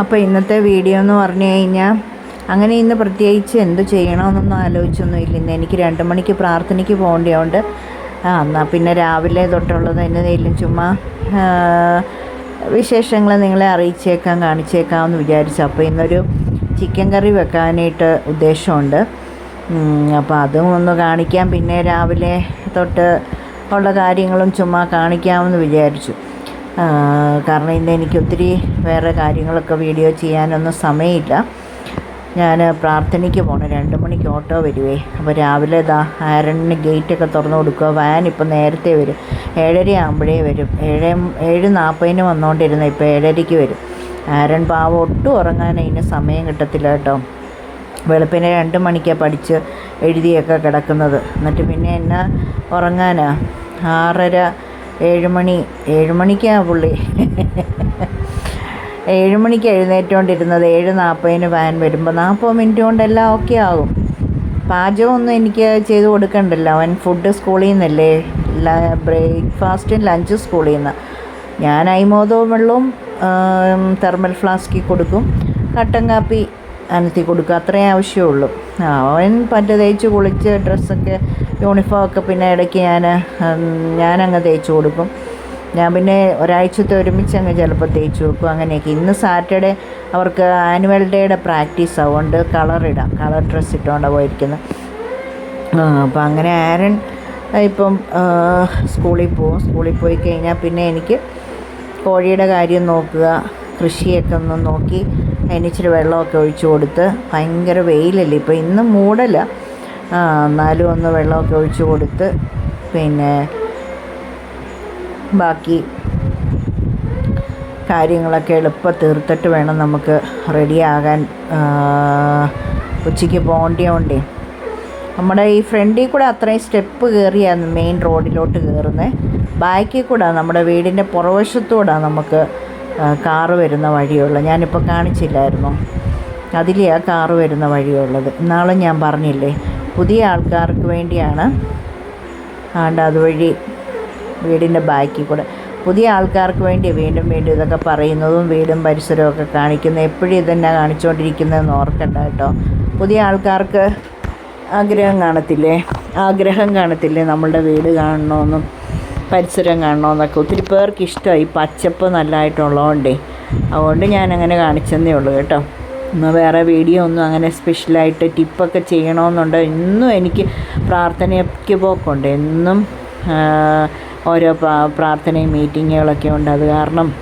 അപ്പോൾ ഇന്നത്തെ വീഡിയോ എന്ന് പറഞ്ഞു കഴിഞ്ഞാൽ അങ്ങനെ ഇന്ന് പ്രത്യേകിച്ച് എന്ത് ചെയ്യണമെന്നൊന്നും ആലോചിച്ചൊന്നും ഇല്ല. ഇന്ന് എനിക്ക് രണ്ട് മണിക്ക് പ്രാർത്ഥനയ്ക്ക് പോകേണ്ടതുകൊണ്ട് ആ എന്നാൽ പിന്നെ രാവിലെ തൊട്ടുള്ളത് എന്നതേലും ചുമ്മാ വിശേഷങ്ങൾ നിങ്ങളെ അറിയിച്ചേക്കാം കാണിച്ചേക്കാമെന്ന് വിചാരിച്ചു. അപ്പോൾ ഇന്നൊരു ചിക്കൻ കറി വെക്കാനായിട്ട് ഉദ്ദേശമുണ്ട്. അപ്പോൾ അതും ഒന്ന് കാണിക്കാം. പിന്നെ രാവിലെ തൊട്ട് ഉള്ള കാര്യങ്ങളും ചുമ്മാ കാണിക്കാമെന്ന് വിചാരിച്ചു. കാരണം ഇന്ന് എനിക്ക് ഒത്തിരി വേറെ കാര്യങ്ങളൊക്കെ വീഡിയോ ചെയ്യാനൊന്നും സമയമില്ല. ഞാൻ പ്രാർത്ഥനയ്ക്ക് പോകണം രണ്ട് മണിക്ക് ഓട്ടോ വരുവേ. അപ്പോൾ രാവിലെ ഇതാ ആരണിന് ഗേറ്റൊക്കെ തുറന്നു കൊടുക്കുക വാൻ ഇപ്പോൾ നേരത്തെ വരും. ഏഴര ആകുമ്പോഴേ വരും. ഏഴ് ഏഴ് നാൽപ്പതിന് വന്നുകൊണ്ടിരുന്ന ഇപ്പോൾ ഏഴരയ്ക്ക് വരും. ആരൺ പാവം ഒട്ടും ഉറങ്ങാൻ അതിന് സമയം കിട്ടത്തില്ല കേട്ടോ. വെളുപ്പിനെ രണ്ട് മണിക്കാണ് പഠിച്ച് എഴുതിയൊക്കെ കിടക്കുന്നത്. എന്നിട്ട് പിന്നെ എന്നാ ഉറങ്ങാനാ? ആറര ഏഴ് മണി ഏഴ് മണിക്കാണ് പുള്ളി. ഏഴ് മണിക്ക് എഴുന്നേറ്റുകൊണ്ടിരുന്നത് ഏഴ് നാൽപ്പതിന് വാൻ വരുമ്പോൾ നാൽപ്പത് മിനിറ്റ് കൊണ്ട് എല്ലാം ഓക്കെ ആകും. പാചകമൊന്നും എനിക്ക് ചെയ്ത് കൊടുക്കണ്ടല്ലോ. അവൻ ഫുഡ് സ്കൂളിൽ നിന്നല്ലേ? ബ്രേക്ക്ഫാസ്റ്റും ലഞ്ചും സ്കൂളിൽ നിന്ന്. ഞാൻ അയിമോദവും വെള്ളവും തെർമൽ ഫ്ലാസ്കിൽ കൊടുക്കും. കട്ടൻ കാപ്പി അനത്തി കൊടുക്കുക അത്രേ ആവശ്യമുള്ളൂ. അവൻ പറ്റ തേച്ച് കുളിച്ച് ഡ്രസ്സൊക്കെ യൂണിഫോം ഒക്കെ പിന്നെ ഇടയ്ക്ക് ഞാൻ ഞാനങ്ങ് തേച്ച് കൊടുക്കും. ഞാൻ പിന്നെ ഒരാഴ്ചത്തെ ഒരുമിച്ച് അങ്ങ് ചിലപ്പോൾ തേച്ച് വെക്കും അങ്ങനെയൊക്കെ. ഇന്ന് സാറ്റർഡേ അവർക്ക് ആനുവൽ ഡേയുടെ പ്രാക്ടീസ് അതുകൊണ്ട് കളർ കളർ ഡ്രസ്സ് ഇട്ടുകൊണ്ടാണ് പോയിരിക്കുന്നത് അപ്പം അങ്ങനെ ആരൻ ഇപ്പം സ്കൂളിൽ പോകും സ്കൂളിൽ പോയി കഴിഞ്ഞാൽ പിന്നെ എനിക്ക് കോഴിയുടെ കാര്യം നോക്കുക കൃഷിയൊക്കെ ഒന്ന് നോക്കി അതിന് ഇച്ചിരി വെള്ളമൊക്കെ ഒഴിച്ചു കൊടുത്ത് ഭയങ്കര വെയിലല്ലേ. ഇപ്പോൾ ഇന്ന് മൂടല. എന്നാലും ഒന്ന് വെള്ളമൊക്കെ ഒഴിച്ചു കൊടുത്ത് പിന്നെ ബാക്കി കാര്യങ്ങളൊക്കെ എളുപ്പം തീർത്തിട്ട് വേണം നമുക്ക് റെഡിയാകാൻ ഉച്ചയ്ക്ക് പോകേണ്ടതുകൊണ്ടേ നമ്മുടെ ഈ ഫ്രണ്ടിൽ കൂടെ അത്രയും സ്റ്റെപ്പ് കയറിയാണ് മെയിൻ റോഡിലോട്ട് കയറുന്നത് ബാക്കിൽ കൂടെ നമ്മുടെ വീടിന്റെ പുറവശത്തൂടെ നമുക്ക് കാറ് വരുന്ന വഴിയുള്ളത് ഞാനിപ്പോൾ കാണിച്ചില്ലായിരുന്നു. അതിലേ ആ കാറ് വരുന്ന വഴിയുള്ളത്. ഇന്നാളും ഞാൻ പറഞ്ഞില്ലേ പുതിയ ആൾക്കാർക്ക് വേണ്ടിയാണ്. ആണ്ട് അതുവഴി വീടിന്റെ ബാക്കിൽ കൂടെ. പുതിയ ആൾക്കാർക്ക് വേണ്ടി വീണ്ടും വീണ്ടും ഇതൊക്കെ പറയുന്നതും വീടും പരിസരവും ഒക്കെ കാണിക്കുന്നത് എപ്പോഴും ഇതന്നെ കാണിച്ചുകൊണ്ടിരിക്കുന്നതെന്ന് ഓർക്കണ്ട കേട്ടോ. പുതിയ ആൾക്കാർക്ക് ആഗ്രഹം കാണത്തില്ലേ? ആഗ്രഹം കാണത്തില്ലേ നമ്മളുടെ വീട് കാണണമെന്നും? പരിസരം കാണണമെന്നൊക്കെ ഒത്തിരി പേർക്ക് ഇഷ്ടമായി. പച്ചപ്പ് നല്ലതായിട്ടുള്ളതുകൊണ്ടേ അതുകൊണ്ട് ഞാൻ അങ്ങനെ കാണിച്ചെന്നേ ഉള്ളൂ കേട്ടോ. എന്നാൽ വേറെ വീഡിയോ ഒന്നും അങ്ങനെ സ്പെഷ്യലായിട്ട് ടിപ്പൊക്കെ ചെയ്യണമെന്നുണ്ട് ഇന്നും എനിക്ക് പ്രാർത്ഥനയ്ക്ക് പോക്കുണ്ട്. എന്നും ഓരോ പ്രാ- പ്രാർത്ഥനയും മീറ്റിങ്ങുകളൊക്കെ ഉണ്ട്. അത് കാരണം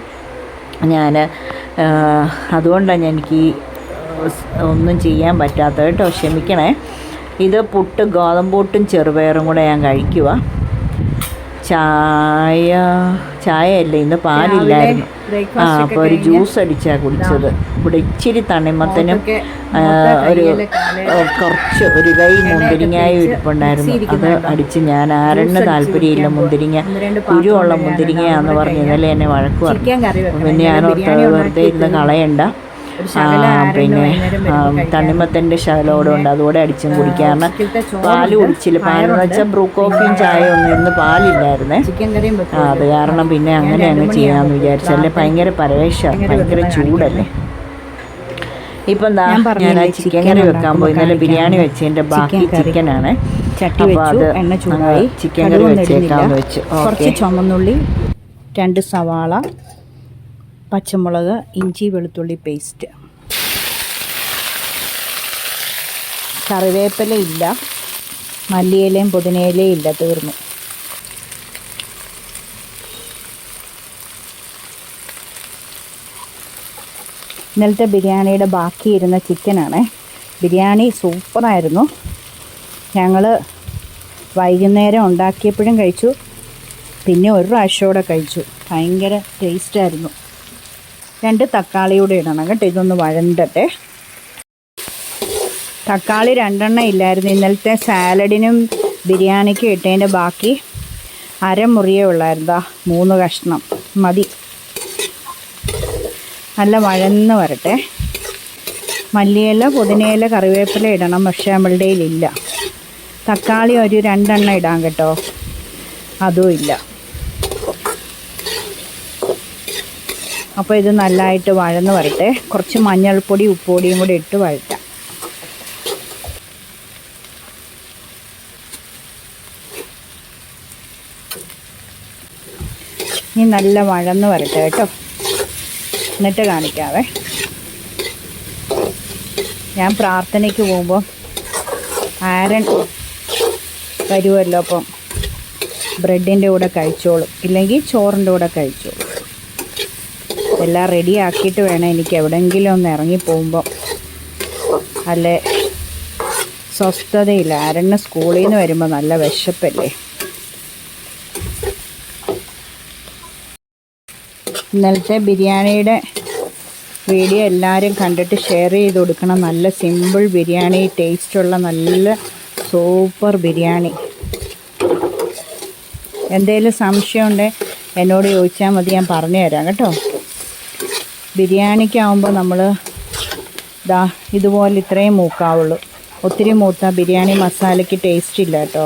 ഞാൻ അതുകൊണ്ടാണ് എനിക്ക് ഒന്നും ചെയ്യാൻ പറ്റാത്തത് കേട്ടോ. ക്ഷമിക്കണേ. ഇത് പുട്ട് ഗോതമ്പൂട്ടും ചെറുപയറും കൂടെ ഞാൻ കഴിക്കുക ചായ ചായയല്ല ഇന്ന് പാലില്ലായിരുന്നു. ആ അപ്പോൾ ഒരു ജ്യൂസ് അടിച്ചാണ് കുടിച്ചത്. ഇവിടെ ഇച്ചിരി തണിമത്തനും ഒരു കുറച്ച് ഒരു കൈ മുന്തിരിങ്ങായും ഇരിപ്പുണ്ടായിരുന്നു. അത് അടിച്ച് ഞാൻ ആരെണ്ണ താല്പര്യമില്ല മുന്തിരിങ്ങ കുരുവുള്ള മുന്തിരിങ്ങയാന്ന് പറഞ്ഞ് ഇന്നലെ എന്നെ വഴക്ക് പറഞ്ഞു. പിന്നെ ഞാൻ ഓർത്ത് വെറുതെ ഇരുന്ന് കളയണ്ട. പിന്നെ തണ്ണിമത്തന്റെ ശകലോടും ഉണ്ട്. അതുകൂടെ അടിച്ചും കുടിക്കാം പാൽ കുടിച്ചില്ല. പാലെന്ന് വെച്ചാൽ ബ്രൂ കോഫിയും ചായയും ഒന്നും ഇന്ന് പാലില്ലായിരുന്നേ. അത് കാരണം പിന്നെ അങ്ങനെ അങ്ങ് ചെയ്യാമെന്ന് വിചാരിച്ചല്ലേ ഭയങ്കര പരവേശ. ഭയങ്കര ചൂടല്ലേ? ഇപ്പം എന്താ ഞാൻ ചിക്കൻ കറി വെക്കാൻ പോയി. ഇന്നലെ ബിരിയാണി വെച്ചതിന്റെ ബാക്കി ചിക്കനാണ്. ചട്ടി വെച്ചു അത് എണ്ണ ചൂടായി. ചിക്കൻ കറി വെച്ചേക്കാമെന്ന് വെച്ചു. കുറച്ച് ചുമന്നുള്ളി രണ്ട് സവാള പച്ചമുളക് ഇഞ്ചി വെളുത്തുള്ളി പേസ്റ്റ്. കറിവേപ്പില ഇല്ല. മല്ലിയിലയും പുതിനയിലയും ഇല്ല തീർന്നു. ഇന്നലത്തെ ബിരിയാണിയുടെ ബാക്കി ഇരുന്ന ചിക്കനാണ്. ബിരിയാണി സൂപ്പറായിരുന്നു. ഞങ്ങൾ വൈകുന്നേരം ഉണ്ടാക്കിയപ്പോഴും കഴിച്ചു. പിന്നെ ഒരു പ്രാവശ്യം കൂടെ കഴിച്ചു. ഭയങ്കര ടേസ്റ്റായിരുന്നു. രണ്ട് തക്കാളി കൂടെ ഇടണം കേട്ടോ. ഇതൊന്ന് വഴണ്ടട്ടെ. തക്കാളി രണ്ടെണ്ണം ഇല്ലായിരുന്നു. ഇന്നലത്തെ സാലഡിനും ബിരിയാണിക്കും ഇട്ടതിന്റെ ബാക്കി അരമുറിയേ ഉള്ളായിരുന്നു. മൂന്ന് കഷ്ണം. മതി. നല്ല വഴന്ന് വരട്ടെ. മല്ലിയില പുതിനയില കറിവേപ്പില ഇടണം പക്ഷെ നമ്മളുടെ ഇല്ല. തക്കാളി ഒരു രണ്ടെണ്ണം ഇടാം കേട്ടോ. അതും ഇല്ല. അപ്പോൾ ഇത് നല്ലതായിട്ട് വഴന്ന് വരട്ടെ. കുറച്ച് മഞ്ഞൾപ്പൊടി ഉപ്പൊടിയും കൂടി ഇട്ട് വഴറ്റാം. ഇനി നല്ല വഴന്ന് വരട്ടെ കേട്ടോ. എന്നിട്ട് കാണിക്കാവേ. ഞാൻ പ്രാർത്ഥനയ്ക്ക് പോകുമ്പോൾ ആരൻ വരുമല്ലോ അപ്പം. ബ്രെഡിന്റെ കൂടെ കഴിച്ചോളും. ഇല്ലെങ്കിൽ ചോറിന്റെ കൂടെ കഴിച്ചോളും. എല്ലാം റെഡി ആക്കിയിട്ട് വേണം എനിക്ക് എവിടെയെങ്കിലും ഒന്ന് ഇറങ്ങി പോകുമ്പോൾ അല്ലേ? സ്വസ്ഥതയില്ല. ആരണ്യ സ്കൂളിൽ നിന്ന് വരുമ്പോൾ നല്ല വിശപ്പല്ലേ? ഇന്നലത്തെ ബിരിയാണിയുടെ വീഡിയോ എല്ലാവരും കണ്ടിട്ട് ഷെയർ ചെയ്ത് കൊടുക്കണം. നല്ല സിമ്പിൾ ബിരിയാണി ടേസ്റ്റുള്ള നല്ല സൂപ്പർ ബിരിയാണി. എന്തെങ്കിലും സംശയമുണ്ടെങ്കിൽ എന്നോട് ചോദിച്ചാൽ മതി ഞാൻ പറഞ്ഞു തരാം കേട്ടോ. ബിരിയാണിക്കാവുമ്പോൾ നമ്മൾ ദാ ഇതുപോലെ ഇത്രയും മൂക്കാവുള്ളൂ. ഒത്തിരി മൂത്ത ബിരിയാണി മസാലയ്ക്ക് ടേസ്റ്റ് ഇല്ല കേട്ടോ.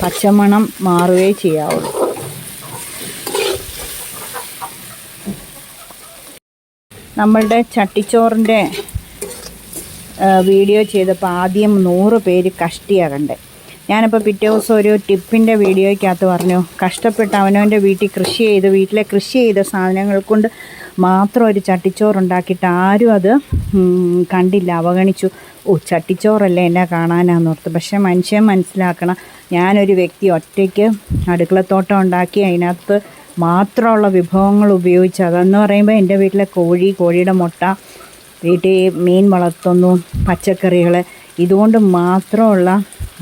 പച്ചമണം മാറുകയേ ചെയ്യാവുള്ളൂ. നമ്മളുടെ ചട്ടിച്ചോറിന്റെ വീഡിയോ ചെയ്തപ്പോൾ ആദ്യം നൂറ് പേര് കഷ്ടിയാകണ്ടേ ഞാനിപ്പോൾ പിറ്റേ ദിവസം ഒരു ടിപ്പിന്റെ വീഡിയോയ്ക്കകത്ത് പറഞ്ഞു കഷ്ടപ്പെട്ട് അവനവന്റെ വീട്ടിൽ കൃഷി ചെയ്ത് വീട്ടിലെ കൃഷി ചെയ്ത സാധനങ്ങൾ കൊണ്ട് മാത്രം ഒരു ചട്ടിച്ചോറുണ്ടാക്കിയിട്ട് ആരും അത് കണ്ടില്ല അവഗണിച്ചു. ഓ ചട്ടിച്ചോറല്ലേ എന്നെ കാണാനാന്ന് ഓർത്ത്. പക്ഷേ മനുഷ്യൻ മനസ്സിലാക്കണം ഞാനൊരു വ്യക്തി ഒറ്റയ്ക്ക് അടുക്കളത്തോട്ടം ഉണ്ടാക്കി അതിനകത്ത് മാത്രമുള്ള വിഭവങ്ങൾ ഉപയോഗിച്ച് അതെന്ന് പറയുമ്പോൾ എന്റെ വീട്ടിലെ കോഴി കോഴിയുടെ മുട്ട വീട്ടിൽ മീൻ വളർത്തുന്നു പച്ചക്കറികൾ ഇതുകൊണ്ട് മാത്രമുള്ള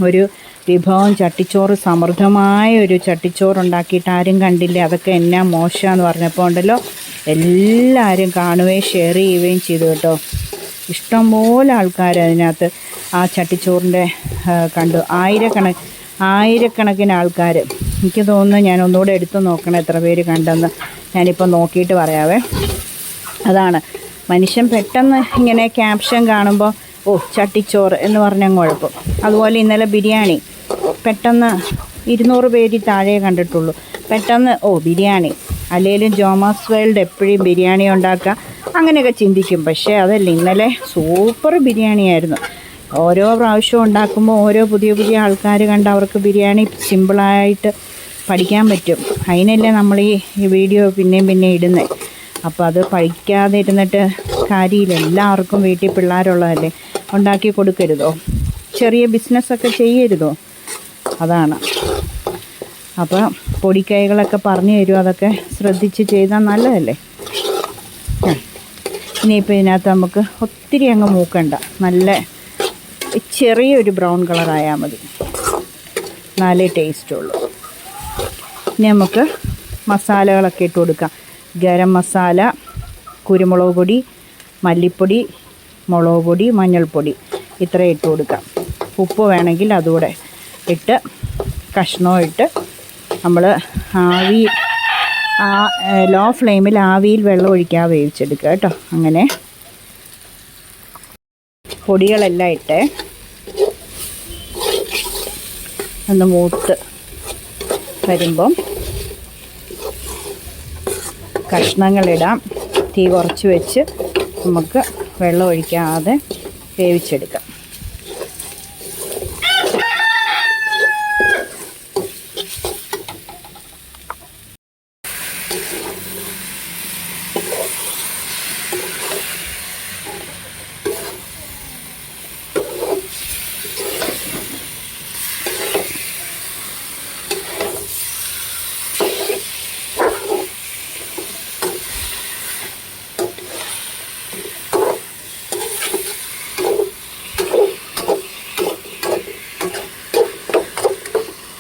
ഒരു വിഭവം ചട്ടിച്ചോറ് സമൃദ്ധമായ ഒരു ചട്ടിച്ചോറ് ഉണ്ടാക്കിയിട്ട് ആരും കണ്ടില്ല? അതൊക്കെ എന്നാ മോശമെന്ന് പറഞ്ഞപ്പോൾ ഉണ്ടല്ലോ. എല്ലാവരും കാണുകയും ഷെയർ ചെയ്യുകയും ചെയ്തു കേട്ടോ. ഇഷ്ടംപോലെ ആൾക്കാർ അതിനകത്ത് ആ ചട്ടിച്ചോറിന്റെ കണ്ടു. ആയിരക്കണ ആയിരക്കണക്കിന് ആൾക്കാർ എനിക്ക് തോന്നുന്നു ഞാൻ ഒന്നുകൂടെ എടുത്തു നോക്കണം എത്ര പേര് കണ്ടെന്ന്. ഞാനിപ്പോൾ നോക്കിയിട്ട് പറയാവേ. അതാണ്. മനുഷ്യൻ പെട്ടെന്ന് ഇങ്ങനെ ക്യാപ്ഷൻ കാണുമ്പോൾ ഓ ചട്ടിച്ചോറ് എന്ന് പറഞ്ഞ കുഴപ്പം. അതുപോലെ ഇന്നലെ ബിരിയാണി. പെട്ടെന്ന് ഇരുന്നൂറ് പേര് താഴെ കണ്ടിട്ടുള്ളൂ. പെട്ടെന്ന് ഓ ബിരിയാണി. അല്ലെങ്കിലും ജോമാസ് വേൾഡ് എപ്പോഴും ബിരിയാണി ഉണ്ടാക്കുക. അങ്ങനെയൊക്കെ ചിന്തിക്കും. പക്ഷേ അതല്ല ഇന്നലെ സൂപ്പർ ബിരിയാണിയായിരുന്നു. ഓരോ പ്രാവശ്യം ഉണ്ടാക്കുമ്പോൾ ഓരോ പുതിയ പുതിയ ആൾക്കാർ കണ്ട് അവർക്ക് ബിരിയാണി സിമ്പിളായിട്ട് പഠിക്കാൻ പറ്റും. അതിനല്ലേ നമ്മൾ ഈ വീഡിയോ പിന്നെയും പിന്നെ ഇടുന്നത് അപ്പോൾ അത് പഠിക്കാതെ ഇരുന്നിട്ട് കാര്യമില്ല. എല്ലാവർക്കും വീട്ടിൽ പിള്ളേരുള്ളതല്ലേ. ഉണ്ടാക്കി കൊടുക്കരുതോ? ചെറിയ ബിസിനസ്സൊക്കെ ചെയ്യരുതോ? അതാണ്. അപ്പോൾ പൊടിക്കൈകളൊക്കെ പറഞ്ഞു തരും അതൊക്കെ ശ്രദ്ധിച്ച് ചെയ്താൽ നല്ലതല്ലേ. ഇനിയിപ്പോൾ ഇതിനകത്ത് നമുക്ക് ഒത്തിരി അങ്ങ് മൂക്കണ്ട. നല്ല ചെറിയൊരു ബ്രൗൺ കളറായാൽ മതി. നാലേ ടേസ്റ്റുള്ളൂ. ഇനി നമുക്ക് മസാലകളൊക്കെ ഇട്ട് കൊടുക്കാം. ഗരം മസാല കുരുമുളക് പൊടി മല്ലിപ്പൊടി മുളക് പൊടി മഞ്ഞൾപ്പൊടി. ഇത്രയും ഇട്ട് കൊടുക്കാം. ഉപ്പ് വേണമെങ്കിൽ അതുകൂടെ ഇട്ട് കഷ്ണവും ഇട്ട് നമ്മൾ ആവി ആ ലോ ഫ്ലെയിമിൽ ആവിയിൽ വെള്ളം ഒഴിക്കാൻ വേവിച്ചെടുക്കുക കേട്ടോ. അങ്ങനെ പൊടികളെല്ലാം ഇട്ട്. ഒന്ന് മൂത്ത് വരുമ്പം കഷ്ണങ്ങളിടാം. തീ കുറച്ച് വെച്ച് നമുക്ക് വെള്ളം ഒഴിക്കാതെ വേവിച്ചെടുക്കാം.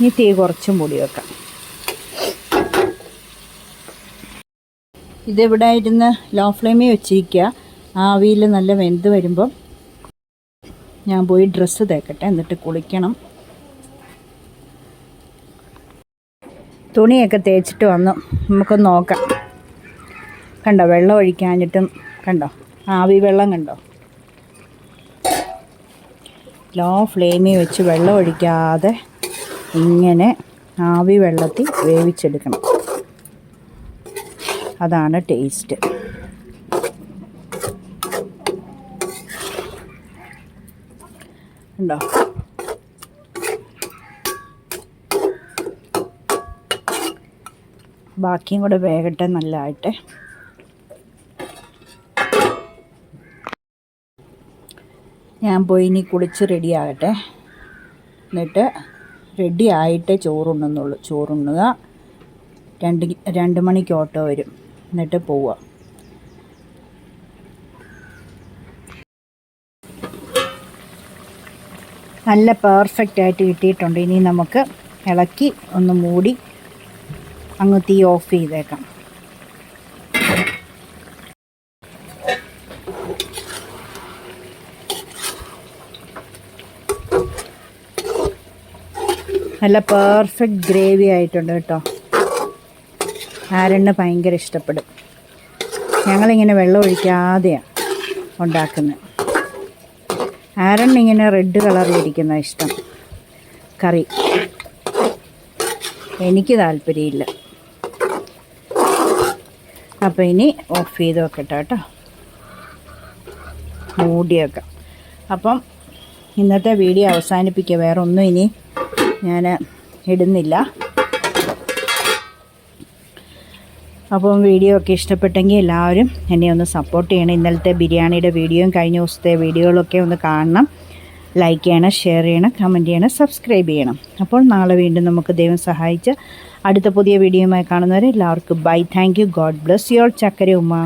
ഇനി തീ കുറച്ചും കൂടി വെക്കാം. ഇതിവിടെ ഇരുന്ന് ലോ ഫ്ലെയിമേ വെച്ചിരിക്കുക ആവിയിൽ നല്ല വെന്ത് വരുമ്പം ഞാൻ പോയി ഡ്രസ്സ് തേക്കട്ടെ എന്നിട്ട് കുളിക്കണം. തുണിയൊക്കെ തേച്ചിട്ട് വന്നു നമുക്കൊന്ന് നോക്കാം. കണ്ടോ വെള്ളം ഒഴിക്കാഞ്ഞിട്ടും കണ്ടോ ആവി വെള്ളം കണ്ടോ? ലോ ഫ്ലെയിമിൽ വെച്ച് വെള്ളം ഒഴിക്കാതെ ഇങ്ങനെ ആവി വെള്ളത്തിൽ വേവിച്ചെടുക്കണം. അതാണ് ടേസ്റ്റ്. ഉണ്ടോ ബാക്കിയും കൂടെ വേഗട്ടെ നല്ലതായിട്ട്. ഞാൻ പോയി ഇനി കുളിച്ച് റെഡിയാകട്ടെ എന്നിട്ട് റെഡി ആയിട്ടേ ചോറുണ്ണുന്നുള്ളൂ. ചോറുണ്ണുക. രണ്ട് രണ്ട് മണിക്ക് ഓട്ടോ വരും. എന്നിട്ട് പോവുക. നല്ല പെർഫെക്റ്റ് ആയിട്ട് കിട്ടിയിട്ടുണ്ട്. ഇനി നമുക്ക് ഇളക്കി ഒന്ന് മൂടി അങ്ങ് തീ ഓഫ് ചെയ്തേക്കാം. നല്ല പെർഫെക്റ്റ് ഗ്രേവി ആയിട്ടുണ്ട് കേട്ടോ. ആരെണ്ണ ഭയങ്കര ഇഷ്ടപ്പെടും. ഞങ്ങളിങ്ങനെ വെള്ളം ഒഴിക്കാതെയാണ് ഉണ്ടാക്കുന്നത്. ആരെണ്ണ ഇങ്ങനെ റെഡ് കളറിലിരിക്കുന്ന ഇഷ്ടം. കറി. എനിക്ക് താല്പര്യമില്ല. അപ്പോൾ ഇനി ഓഫ് ചെയ്ത് വെക്കട്ടെ കേട്ടോ. മൂടി വെക്കാം. അപ്പം ഇന്നത്തെ വീഡിയോ അവസാനിപ്പിക്കുക വേറൊന്നും ഇനി ഞാൻ ഇടുന്നില്ല. അപ്പം വീഡിയോ ഒക്കെ ഇഷ്ടപ്പെട്ടെങ്കിൽ എല്ലാവരും എന്നെ ഒന്ന് സപ്പോർട്ട് ചെയ്യണം. ഇന്നലത്തെ ബിരിയാണിയുടെ വീഡിയോയും കഴിഞ്ഞ ദിവസത്തെ വീഡിയോകളൊക്കെ ഒന്ന് കാണണം. ലൈക്ക് ചെയ്യണം ഷെയർ ചെയ്യണം കമന്റ് ചെയ്യണം സബ്സ്ക്രൈബ് ചെയ്യണം. അപ്പോൾ നാളെ വീണ്ടും നമുക്ക് ദൈവം സഹായിച്ച് അടുത്ത പുതിയ വീഡിയോയുമായി കാണുന്നവരെ എല്ലാവർക്കും bye thank you God bless your ചക്കര ഉമ്മ